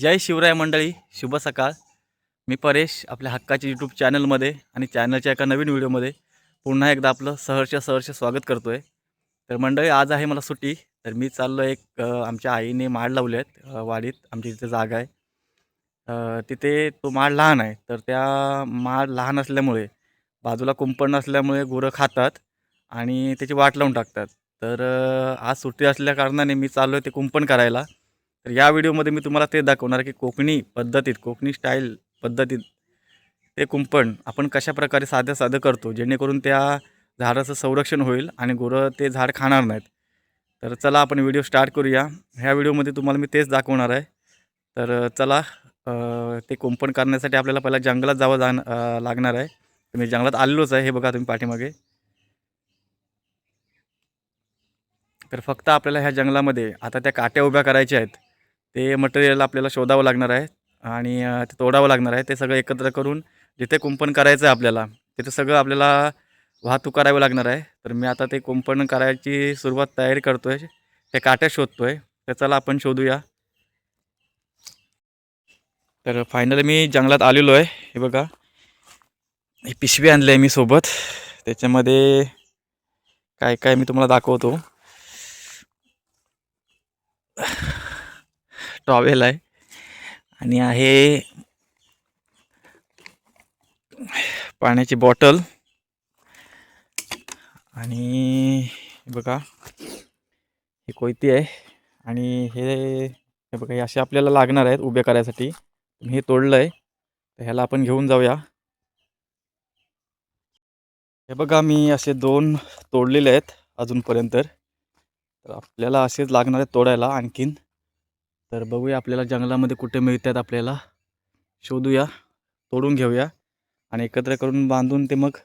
जय शिवराय मंडळी शुभ सकाळ. मी परेश आपल्या हक्काच्या यूट्यूब चॅनलमध्ये आणि चॅनलच्या एका नवीन व्हिडिओमध्ये पुन्हा एकदा आपलं सहर्ष सहर्ष स्वागत करतो आहे तर मंडळी आज आहे मला सुट्टी तर मी चाललो एक आमच्या आईने माड लावले आहेत वाडीत आमची तिथे जागा आहे. तिथे तो माड लहान आहे तर त्या माड लहान असल्यामुळे बाजूला कुंपण नसल्यामुळे गुरं खातात आणि त्याची वाट लावून टाकतात. तर आज सुट्टी असल्या कारणाने मी चाललो आहे ते कुंपण करायला. तर या व्हिडिओमध्ये मी तुम्हाला ते दाखवणार की कोकणी पद्धतीत कोकणी स्टाईल पद्धतीत ते कुंपण आपण कशा प्रकारे साधं साधं करतो जेणेकरून त्या झाडाचं संरक्षण होईल आणि गुरं ते झाड खाणार नाहीत. तर चला आपण व्हिडिओ स्टार्ट करूया. ह्या व्हिडिओमध्ये तुम्हाला मी तेच दाखवणार आहे. तर चला ते कुंपण करण्यासाठी आपल्याला पहिला जंगलात जावं जाण लागणार आहे. तर मी जंगलात आलेलोच आहे हे बघा तुम्ही पाठीमागे. तर फक्त आपल्याला ह्या जंगलामध्ये आता त्या काट्या उभ्या करायच्या आहेत. ते मटेरियल आपल्याला शोधावं लागणार आहे आणि ते तोडावं लागणार आहे. ते सगळं एकत्र करून जिथे कुंपण करायचं आहे आपल्याला तिथे सगळं आपल्याला वाहतूक करावं लागणार आहे. तर मी आता ते कुंपण करायची सुरुवात तयारी करतो आहे ते काट्या शोधतो आहे तर चला आपण शोधूया. तर फायनली मी जंगलात आलेलो आहे. हे बघा. ही पिशवी आणली आहे मी सोबत. त्याच्यामध्ये काय काय मी तुम्हाला दाखवतो. टॉवेल आहे. आणि आहे पाण्याची बॉटल. आणि बघा ही कोयती आहे. आणि हे हे बघा हे असे आपल्याला लागणार आहेत उभे करायसाठी. हे तोडलं आहे तर ह्याला आपण घेऊन जाऊया. हे बघा मी असे दोन तोडलेले आहेत अजूनपर्यंत तर आपल्याला असेच लागणार आहेत तोडायला आणखीन. तर बघूया आपल्याला जंगलामध्ये कुठे मिळतात आपल्याला. शोधूया तोडून घेऊया आणि एकत्र करून बांधून ते मग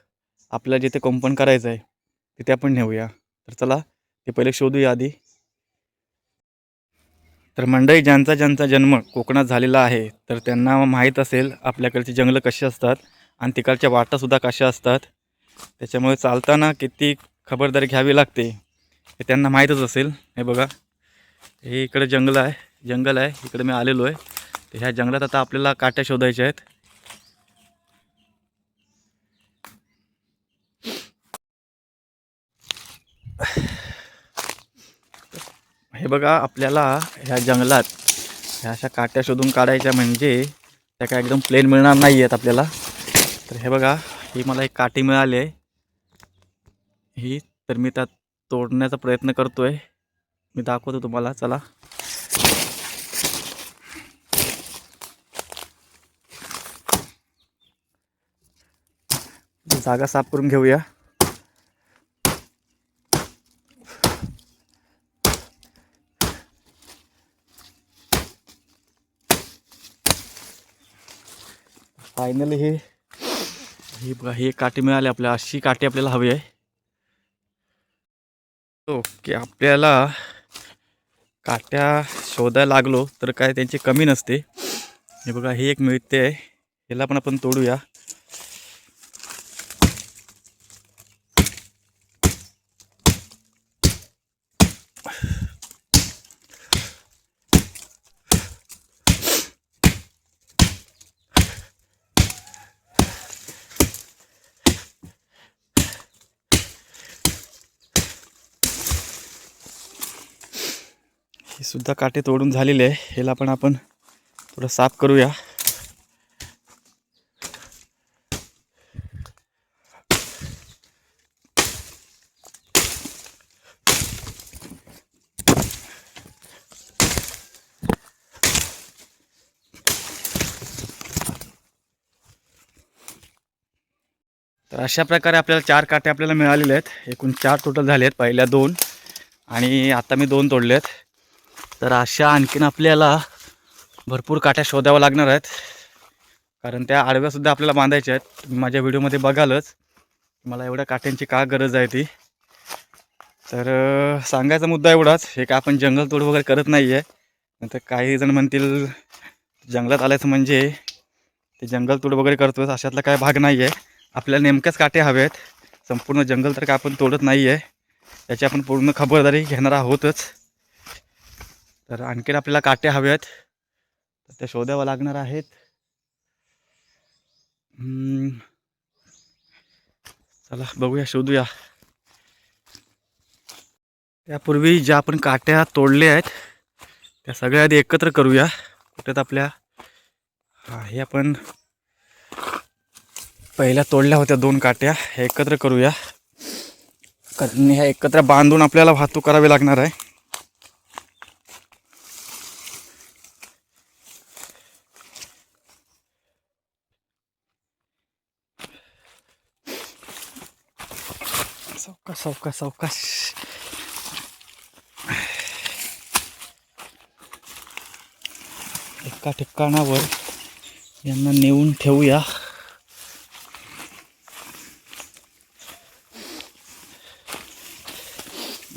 आपल्याला जिथे कंपन करायचं आहे तिथे आपण नेऊया. तर चला ते पहिले शोधूया आधी. तर मंडळी ज्यांचा ज्यांचा जन्म कोकणात झालेला आहे तर त्यांना माहीत असेल आपल्याकडची जंगलं कशी असतात आणि तिकडच्या वाटासुद्धा कशा असतात. त्याच्यामुळे चालताना किती खबरदारी घ्यावी लागते हे त्यांना माहीतच असेल. हे बघा हे इकडे जंगल आहे. जंगल आहे. इकडे मी आलेलो आहे. तर ह्या जंगलात आता आपल्याला काट्या शोधायच्या आहेत. हे बघा आपल्याला ह्या जंगलात ह्या अशा काट्या शोधून काढायच्या म्हणजे त्या काय एकदम प्लेन मिळणार नाही आहेत आपल्याला. तर हे बघा ही मला एक काठी मिळाली आहे. ही तर मी त्यात तोडण्याचा प्रयत्न करतो आहे मी दाखवतो तुम्हाला चला. जागा साफ करून घेऊया. फायनली हे ही बघा हे काठी मिळाली आपल्याला. अशी काठी आपल्याला हवी आहे. ओके आपल्याला काट्या शोधायला लागलो तर काय त्यांची कमी नसते. हे बघा ही एक मिळते. आहे ह्याला पण आपण तोडूया ही सुद्धा काटे तोडून झालेले आहे. ह्याला पण आपण थोडं साफ करूया. तर अशा प्रकारे आपल्याला चार काटे आपल्याला मिळालेले आहेत. एकूण चार टोटल झाले आहेत पहिल्या दोन. आणि आता मी दोन तोडले आहेत तर अशा आणखीन आपल्याला भरपूर काट्या शोधाव्या लागणार आहेत. कारण त्या आडव्यासुद्धा आपल्याला बांधायच्या आहेत. तुम्ही माझ्या व्हिडिओमध्ये बघालच. मला एवढ्या काट्यांची का गरज आहे ती? तर सांगायचा मुद्दा एवढाच हे का आपण जंगलतोड वगैरे करत नाही आहे नंतर काही जण म्हणतील जंगलात आल्याचं म्हणजे ते जंगलतोड वगैरे करतोय अशातला काय भाग नाही आहे आपल्याला नेमक्याच काटे हवे आहेत संपूर्ण जंगल तर काय आपण तोडत नाही आहे याची आपण पूर्ण खबरदारी घेणार आहोतच. तर आणखीन आपल्याला काटे हवे आहेत तर त्या शोधावं लागणार आहेत. चला बघूया शोधूया. त्यापूर्वी ज्या आपण काट्या तोडल्या आहेत त्या सगळ्या आधी एकत्र करूया. कुठेत आपल्या? हा हे आपण पहिल्या तोडल्या होत्या दोन काट्या. हे एकत्र करूया. कारण ह्या एकत्र बांधून आपल्याला वाहतूक करावी लागणार आहे. सावकाश सावकाश एका ठिकाणावर यांना नेऊन ठेवूया.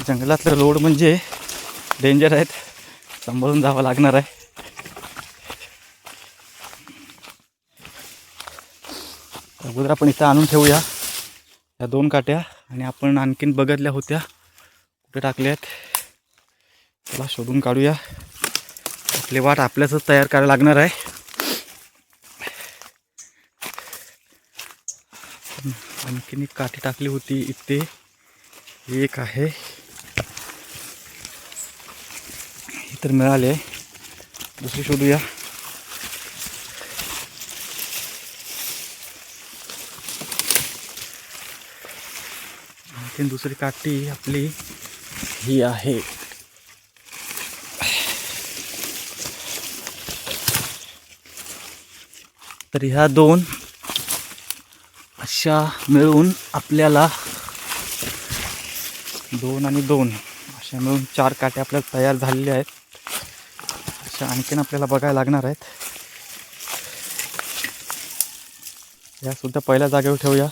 जंगलातलं रोड म्हणजे डेंजर आहेत. सांभाळून जावं लागणार आहे. अगोदर आपण इथं आणून ठेवूया. या दोन काट्या. आणि आपण आणखीन बघितल्या होत्या. कुठे टाकल्यात? त्याला शोधून काढूया. आपली वाट आपल्याच तयार करायला लागणार आहे. आणखीन एक काठी टाकली होती इथे. एक आहे. ही तर मिळाले दुसरी शोधूया. आणखीन दुसरी काठी आपली. ही आहे. तर ह्या दोन अशा मिळून आपल्याला दोन आणि दोन अशा मिळून चार काटे आपल्याला तयार झालेल्या आहेत. अशा आणखीन आपल्याला बघायला लागणार आहेत. या सुद्धा पहिल्या जागेवर ठेवूया.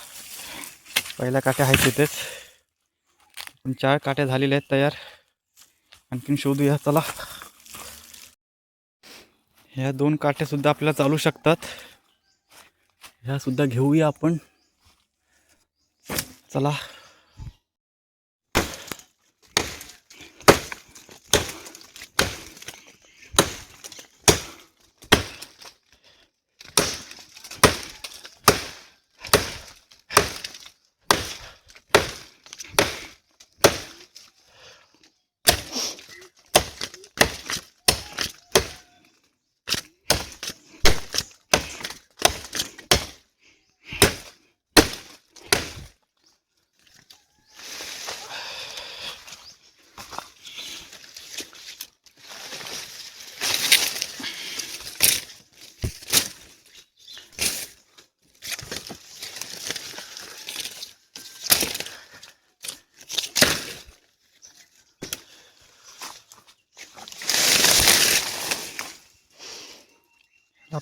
पहिल्या काट्या आहेत तिथेच. पण चार काट्या झालेल्या आहेत तयार. आणखीन शोधूया चला. ह्या दोन काट्यासुद्धा आपल्याला चालू शकतात. ह्यासुद्धा घेऊया आपण. चला.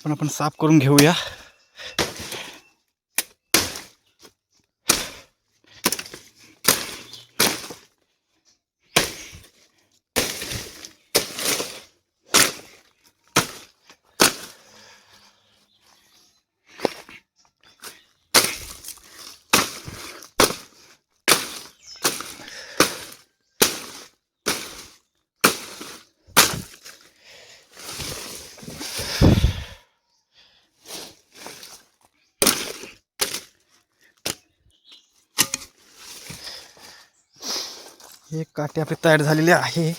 आपण आपण साफ करून घेऊया. एक काठी आपली तयार झालेली आहे.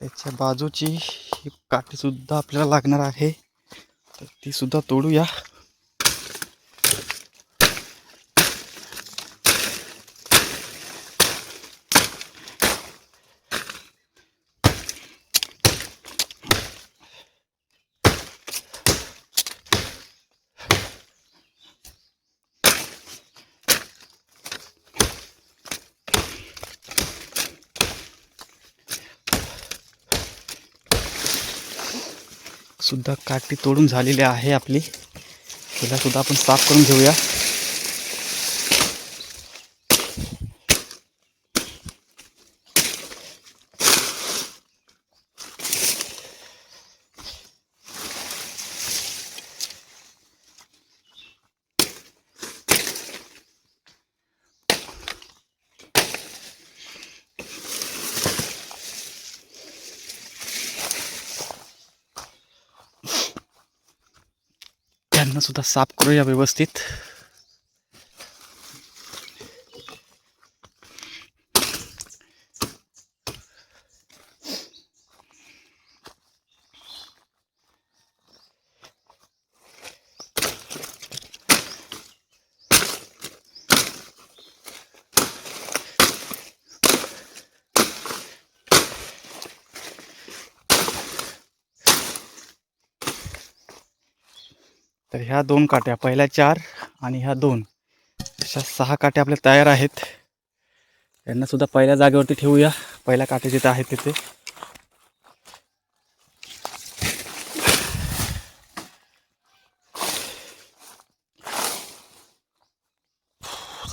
त्याच्या बाजूची ही काठी सुद्धा आपल्याला लागणार आहे. तर ती सुद्धा तोडूया. सुद्धा काठी तोडून झालेली आहे आपली. तिला सुद्धा आपण साफ करून घेऊया. यांना सुद्धा साफ करूया व्यवस्थित. दोन काट्या पहिल्या चार आणि ह्या दोन. अशा सहा काट्या आपल्या तयार आहेत. यांनासुद्धा पहिल्या जागेवरती ठेवूया. पहिल्या काट्या जिथे आहेत तिथे.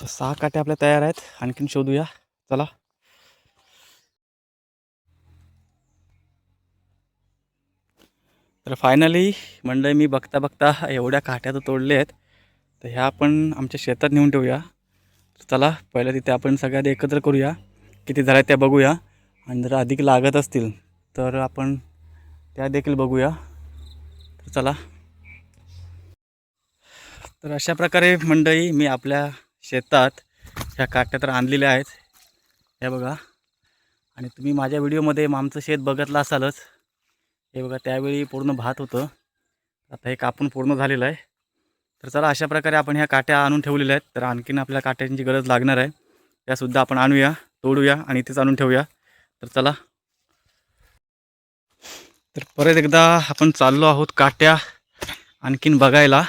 सहा काट्या आपल्या तयार आहेत. आणखीन शोधूया. चला. तर फायनली मंडळी मी बघता बघता एवढ्या काट्या तर तोडल्या आहेत. तर ह्या आपण आमच्या शेतात नेऊन ठेवूया. तर चला पहिलं तिथे आपण सगळ्यात एकत्र करूया. किती झाल्या त्या बघूया. आणि जर अधिक लागत असतील तर आपण त्या देखील बघूया. तर चला. तर अशा प्रकारे मंडळी मी आपल्या शेतात ह्या काट्या तर आणलेल्या आहेत. हे बघा. आणि तुम्ही माझ्या व्हिडिओमध्ये आमचं शेत बघितलं असालच. हे बघा त्यावेळी पूर्ण भात होतं. आता हे कापून पूर्ण झालेलं आहे. तर चला अशा प्रकारे आपण ह्या काट्या आणून ठेवलेल्या आहेत. तर आणखीन आपल्या काट्यांची गरज लागणार आहे. त्यासुद्धा आपण आणूया तोडूया आणि इथेच आणून ठेवूया. तर चला. तर परत एकदा आपण चाललो आहोत काट्या आणखीन बघायला.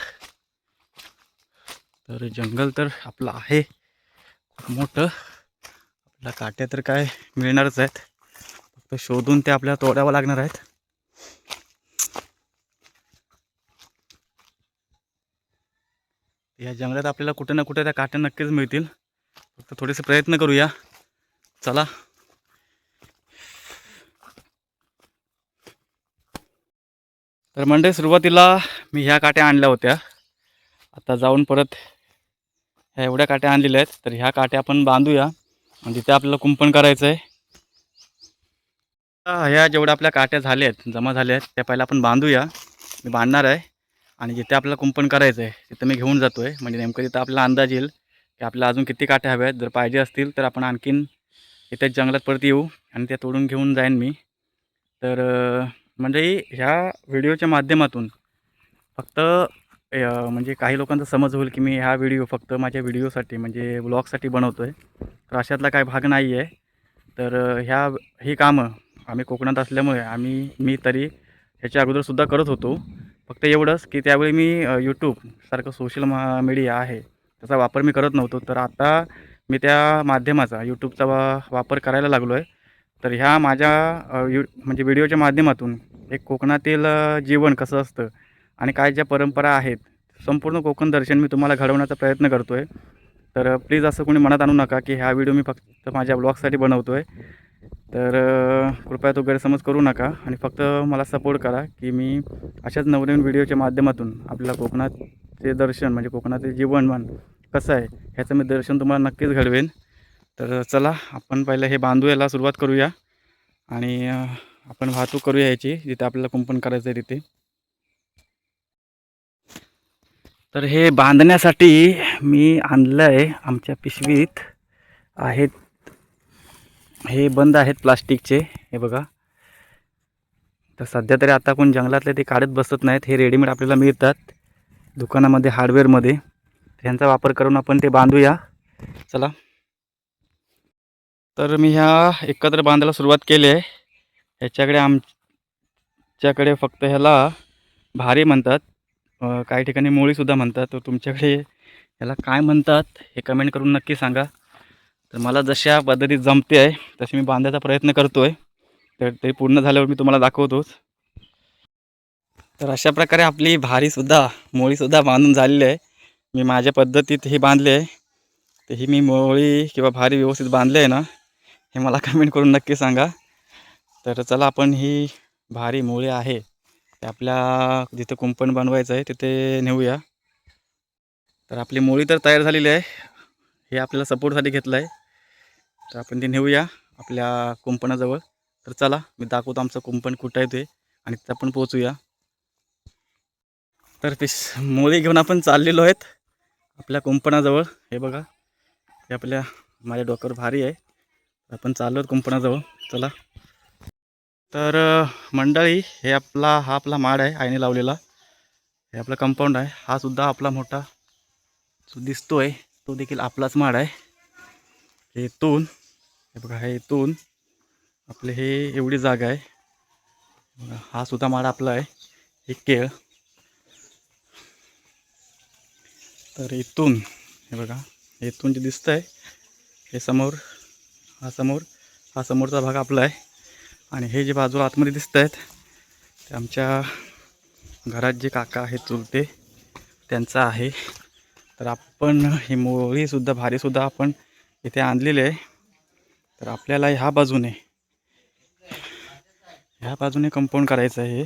तर जंगल तर आपलं आहे. खूप मोठं. आपल्या काट्या तर काय मिळणारच आहेत. फक्त शोधून ते आपल्याला तोडावं लागणार आहेत. या जंगलात आपल्याला कुठे ना कुठे त्या काट्या नक्कीच मिळतील. फक्त थोडेसे प्रयत्न करूया. चला. तर म्हणजे सुरुवातीला मी ह्या काट्या आणल्या होत्या. आता जाऊन परत ह्या एवढ्या काट्या आणलेल्या आहेत. तर ह्या काट्या आपण बांधूया. म्हणजे आणि तिथे आपल्याला कुंपण करायचं आहे. ह्या जेवढ्या आपल्या काट्या झाल्या आहेत जमा झाल्या आहेत त्या पहिल्या आपण बांधूया. मी बांधणार आहे. आणि जिथे आपल्याला कुंपण करायचं आहे तिथं मी घेऊन जातो आहे म्हणजे नेमकं तिथं आपल्याला अंदाज येईल की आपल्याला अजून किती काट्या हव्या आहेत. जर पाहिजे असतील तर आपण आणखीन इथे जंगलात परत येऊ आणि त्या तोडून घेऊन जाईन मी. तर म्हणजे ह्या व्हिडिओच्या माध्यमातून फक्त म्हणजे काही लोकांचा समज होईल की मी हा व्हिडिओ फक्त माझ्या व्हिडिओसाठी म्हणजे ब्लॉगसाठी बनवतो आहे तर अशातला काही भाग नाही आहे तर ह्या ही कामं आम्ही कोकणात असल्यामुळे आम्ही मी तरी ह्याच्या अगोदरसुद्धा करत होतो. फक्त एवढंच की त्यावेळी मी यूट्यूबसारखं सोशल मा मीडिया आहे त्याचा वापर मी करत नव्हतो. तर आता मी त्या माध्यमाचा यूट्यूबचा वा वापर करायला लागलो आहे तर ह्या माझ्या यू म्हणजे व्हिडिओच्या माध्यमातून एक कोकणातील जीवन कसं असतं आणि काय ज्या परंपरा आहेत संपूर्ण कोकण दर्शन मी तुम्हाला घडवण्याचा प्रयत्न करतो आहे तर प्लीज असं कोणी मनात आणू नका की हा व्हिडिओ मी फक्त माझ्या ब्लॉगसाठी बनवतो आहे तर कृपया तो गैरसमज करू नका आणि फक्त मला सपोर्ट करा की मी अशाच नवनवीन व्हिडिओच्या माध्यमातून आपल्याला कोकणाचे दर्शन म्हणजे कोकणाचे जीवनमान कसं आहे ह्याचं मी दर्शन तुम्हाला नक्कीच घडवेन. तर चला आपण पहिलं हे बांधू याला सुरुवात करूया. आणि आपण वाहतूक करूया याची जिथे आपल्याला कुंपण करायचं आहे तिथे. तर हे बांधण्यासाठी मी आणलं आहे आमच्या पिशवीत आहेत हे बंद आहेत प्लास्टिकचे हे बघा. तर सध्या तरी आता कोण जंगलातले ते काढत बसत नाहीत हे रेडीमेड आपल्याला मिळतात दुकानामध्ये हार्डवेअरमध्ये. ह्यांचा वापर करून आपण ते बांधूया. चला. तर मी ह्या एकत्र बांधायला सुरुवात केली आहे. ह्याच्याकडे आमच्याकडे फक्त ह्याला भारी म्हणतात. काही ठिकाणी मोळीसुद्धा म्हणतात. तर तुमच्याकडे ह्याला काय म्हणतात हे कमेंट करून नक्की सांगा. तर मला जशा पद्धतीत जमते आहे तशी मी बांधायचा प्रयत्न करतो आहे तर ते पूर्ण झाल्यावर मी तुम्हाला दाखवतोच. तर अशा प्रकारे आपली भारीसुद्धा मोळीसुद्धा बांधून झालेली आहे. मी माझ्या पद्धतीत हे बांधले आहे. तर ही मी मोळी किंवा भारी व्यवस्थित बांधले आहे ना हे मला कमेंट करून नक्की सांगा. तर चला आपण ही भारी मोळी आहे ते आपल्या जिथे कुंपण बनवायचं आहे तिथे नेऊया. तर आपली मोळी तर तयार झालेली आहे. हे आपल्याला सपोर्टसाठी घेतलं आहे तर आपण ते नेऊया आपल्या कुंपणाजवळ. तर चला मी दाखवतो आमचं कुंपण कुठं आहे ते आणि तिथं आपण पोचूया तर ते मोळी घेऊन आपण चाललेलो आहेत आपल्या कुंपणाजवळ. हे बघा हे आपल्या माझ्या डोक्यावर भारी आहे. आपण चाललो आहोत कुंपणाजवळ. चला. तर मंडळी हे आपला हा आपला माड आहे आईने लावलेला. हे आपला कंपाऊंड आहे. हा सुद्धा आपला मोठा जो दिसतो आहे तो देखील आपलाच माड आहे. हे इथून हे बघा हे इथून आपले हे एवढी जागा आहे. बघा, हा सुद्धा माड आपला आहे हे केळ. तर इथून हे बघा इथून जे दिसतं आहे हे समोर हा समोर हा समोरचा भाग आपला आहे. आणि हे जे बाजूला आतमध्ये दिसत आहेत ते आमच्या घरात जे काका आहेत चुलते त्यांचा आहे. तर आपण हे मोळीसुद्धा भारीसुद्धा आपण इथे आणलेले आहे. तर आपल्याला ह्या बाजूने ह्या बाजूने कंपाऊंड करायचं आहे हे.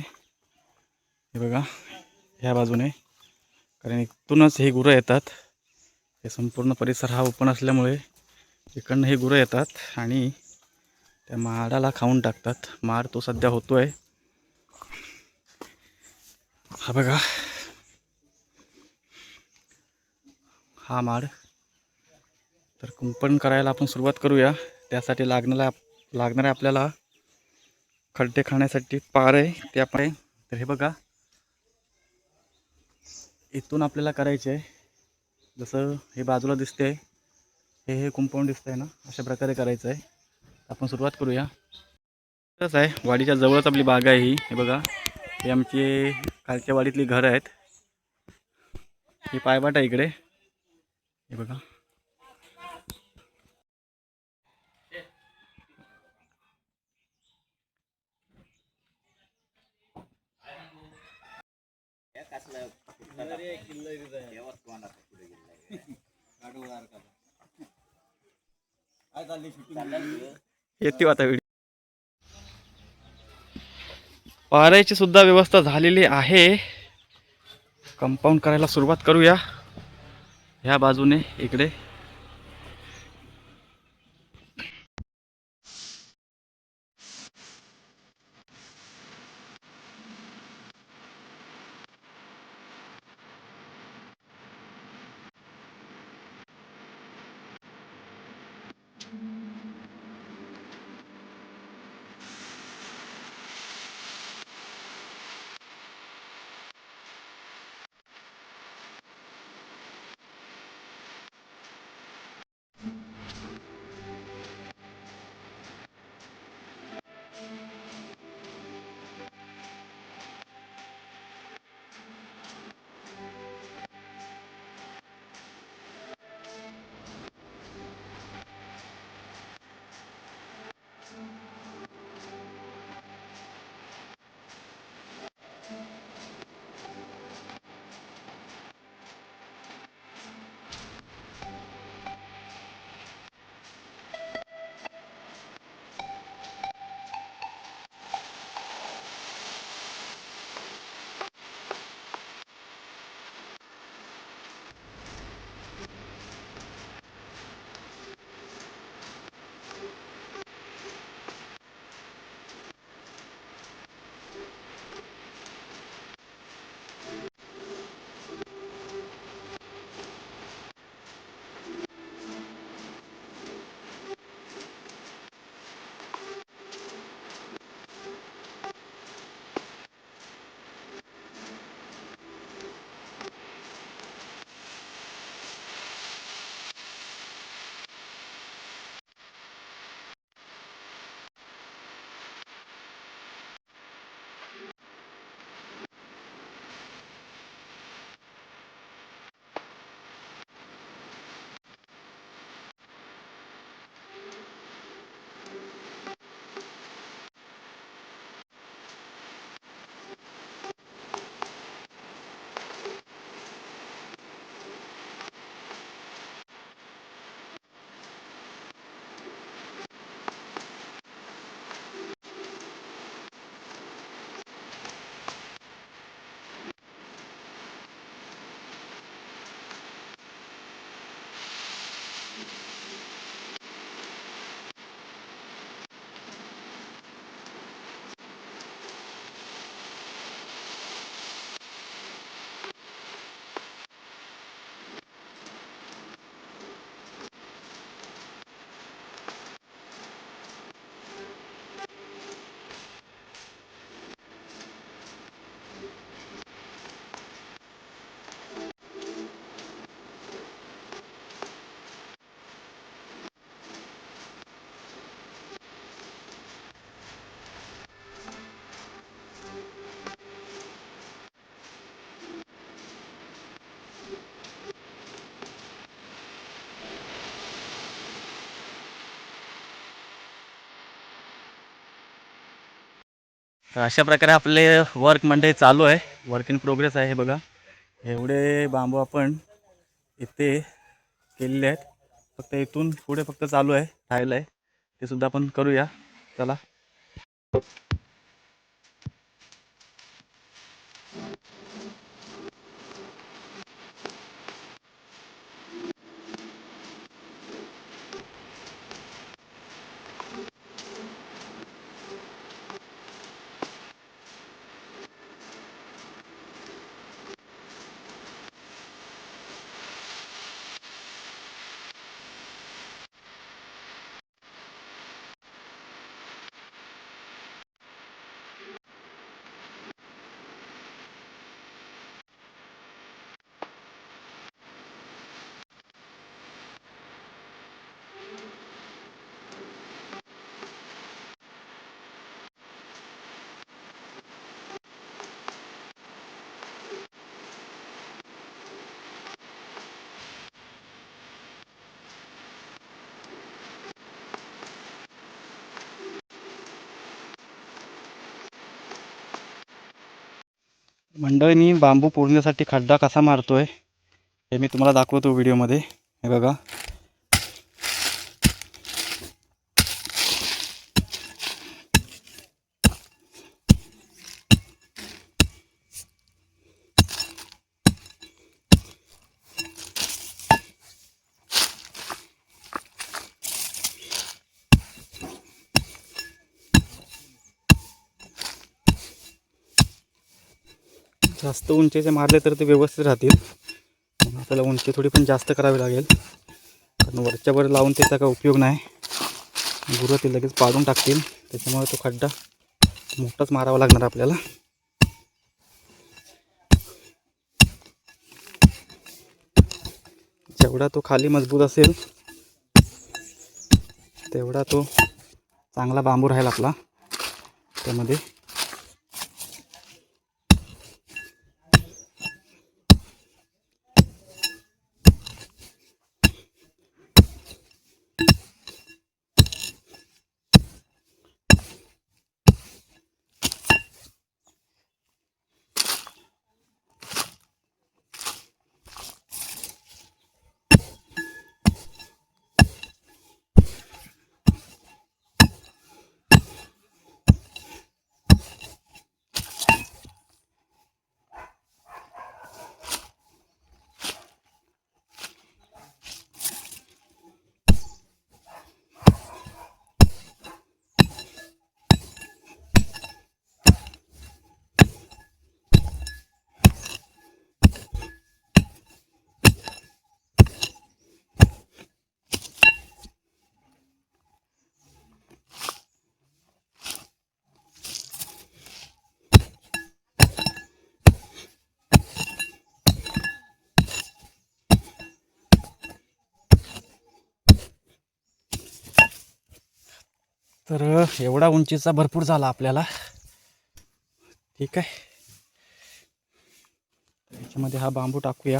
हे बघा ह्या बाजूने. कारण इथूनच हे गुरं येतात. हे संपूर्ण परिसर हा ओपन असल्यामुळे इकडनं हे गुरं येतात आणि त्या माडाला खाऊन टाकतात. माड तो सध्या होतो आहे हा बघा. हा माड. तर कुंपण करायला आपण सुरुवात करूया. त्यासाठी लागणारा लागणार आहे आपल्याला खड्डे खाण्यासाठी पार आहे ते आपण तर हे बघा. इथून आपल्याला करायचे आहे. जसं हे बाजूला दिसते हे हे कुंपाऊंड दिसतंय ना अशा प्रकारे करायचं आहे. आपण सुरुवात करूया. तसं आहे. वाडीच्या जवळच आपली बाग आहे ही. हे बघा. हे आमची खालच्या वाडीतली घरं आहेत. ही पायवाट आहे इकडे. हे बघा. येते आता व्हिडिओ पारायची सुद्धा व्यवस्था झालेली आहे कंपाऊंड करायला सुरुवात करूया ह्या बाजूने इकडे तर अशा प्रकारे आपले वर्क म्हणजे चालू आहे. वर्क इन प्रोग्रेस आहे हे बघा. एवढे बांबू आपण इथे केलेले आहेत. फक्त इथून पुढे फक्त चालू आहे राहिलं आहे ते सुद्धा आपण करूया. चला. मंडळींनी बांबू पुरण्यासाठी खड्डा कसा मारतो आहे हे मी तुम्हाला दाखवतो व्हिडिओमध्ये. हे बघा. जास्त उंचीचे मारले तर ते व्यवस्थित राहतील. आपल्याला उंची थोडी पण जास्त करावी लागेल. कारण वरच्यावर लावून त्याचा काही उपयोग नाही. गुरं ते लगेच पाडून टाकतील. त्याच्यामुळे तो खड्डा मोठाच मारावा लागणार आपल्याला. जेवढा तो खाली मजबूत असेल तेवढा तो चांगला बांबू राहील आपला. त्यामध्ये तर एवढा उंचीचा भरपूर झाला आपल्याला. ठीक आहे. याच्यामध्ये हा बांबू टाकूया.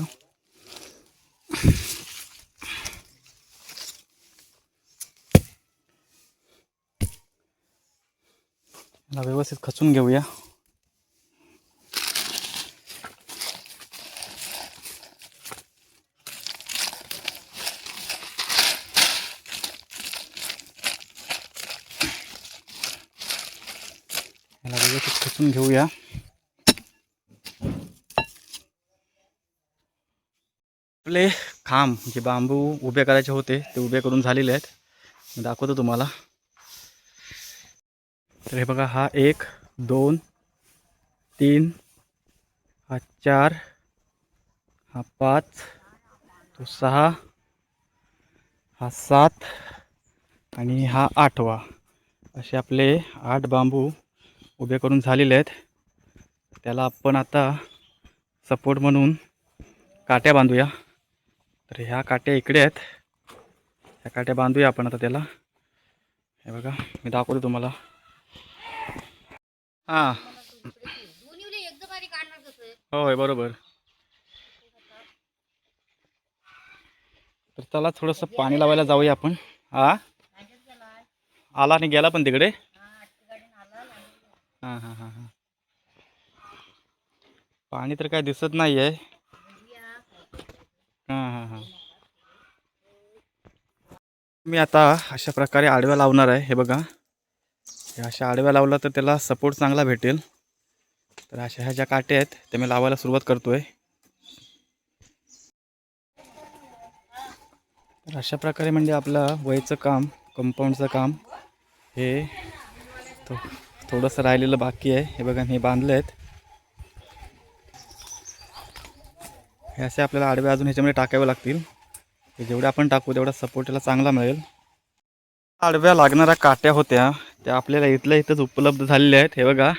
व्यवस्थित खचून घेऊया याला व्यवस्थित घेऊया. आपले खांब जे बांबू उभे करायचे होते ते उभे करून झालेले आहेत. मी दाखवतो तुम्हाला. तर हे बघा हा एक दोन तीन हा चार हा पाच तो सहा हा सात आणि हा आठवा. असे आपले आठ बांबू उभे करून झालेले आहेत. त्याला आपण आता सपोर्ट म्हणून काट्या बांधूया. तर ह्या काट्या इकडे आहेत. ह्या काट्या बांधूया आपण आता त्याला. हे बघा मी दाखवतो तुम्हाला. हां. होय बरोबर. तर चला थोडंसं पाणी लावायला जाऊया आपण. हा? आला आणि गेला पण तिकडे. हां हां हां हां. पाणी तर काय दिसत नाही आहे हां हां हां. मी आता अशा प्रकारे आडव्या लावणार आहे हे बघा. हे अशा आडव्या लावला तर त्याला सपोर्ट चांगला भेटेल. तर अशा ह्या ज्या काटे आहेत त्या मी लावायला सुरुवात करतो आहे तर अशा प्रकारे म्हणजे आपलं वयचं काम कंपाऊंडचं काम हे तो थोडंसं राहिलेलं बाकी आहे. हे बघा हे बांधले आहेत. हे असे आपल्याला आडव्या अजून ह्याच्यामध्ये टाकावे लागतील. जेवढे आपण टाकू तेवढा सपोर्ट चांगला मिळेल. आडव्या लागणाऱ्या काट्या होत्या त्या आपल्याला इथल्या इथंच उपलब्ध झालेल्या आहेत. हे बघा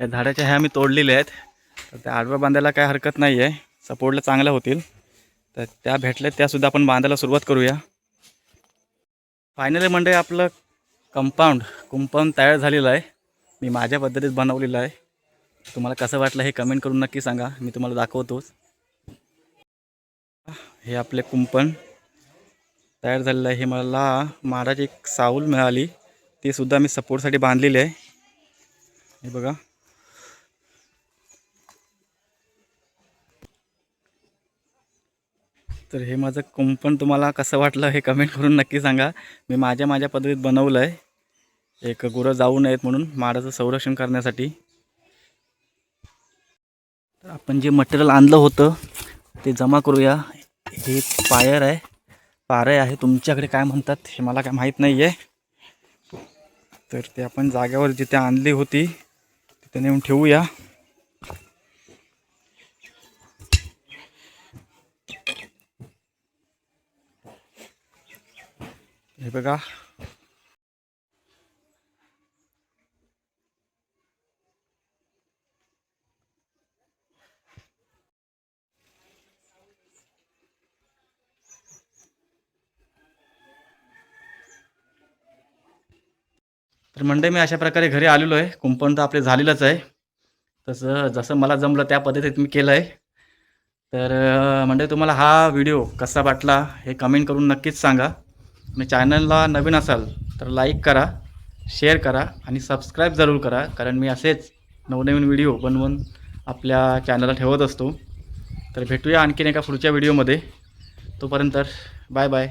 या झाडाच्या ह्या मी तोडलेल्या आहेत. तर त्या आडव्या बांधायला काय हरकत नाही आहे सपोर्टला चांगल्या होतील. तर त्या भेटल्या त्यासुद्धा आपण बांधायला सुरुवात करूया. फायनली म्हणजे आपलं कंपाऊंड कुंपाऊंड तयार झालेलं आहे. मी माझ्या पद्धतीत बनवलेलं आहे. तुम्हाला कसं वाटलं हे कमेंट करून नक्की सांगा. मी तुम्हाला दाखवतोच. हे आपले कुंपण तयार झालेलं आहे. हे मला माडाची एक साऊल मिळाली. ती सुद्धा मी सपोर्टसाठी बांधलेली आहे. हे बघा. तर हे माझं कुंपण तुम्हाला कसं वाटलं हे कमेंट करून नक्की सांगा. मी माझ्या माझ्या पद्धतीत बनवलं आहे एक गुरं जाऊ नयेत म्हणून माडाचं संरक्षण करण्यासाठी. तर आपण जे मटेरियल आणलं होतं ते जमा करूया. हे पायर आहे पारे आहे. तुमच्याकडे काय म्हणतात हे मला काय माहीत नाही आहे तर ते आपण जागेवर जिथे आणली होती तिथे नेऊन ठेवूया. हे बघा. तर मंडळी मी अशा प्रकारे घरी आलेलो आहे. कुंपण तर आपले झालेलंच आहे. तसं जसं मला जमलं त्या पद्धतीत मी केलं आहे तर म्हणजे तुम्हाला हा व्हिडिओ कसा वाटला हे कमेंट करून नक्कीच सांगा. आणि चॅनलला नवीन असाल तर लाईक करा शेअर करा आणि सबस्क्राईब जरूर करा. कारण मी असेच नवनवीन व्हिडिओ बनवून आपल्या चॅनलला ठेवत असतो. तर भेटूया आणखीन एका पुढच्या व्हिडिओमध्ये. तोपर्यंत बाय बाय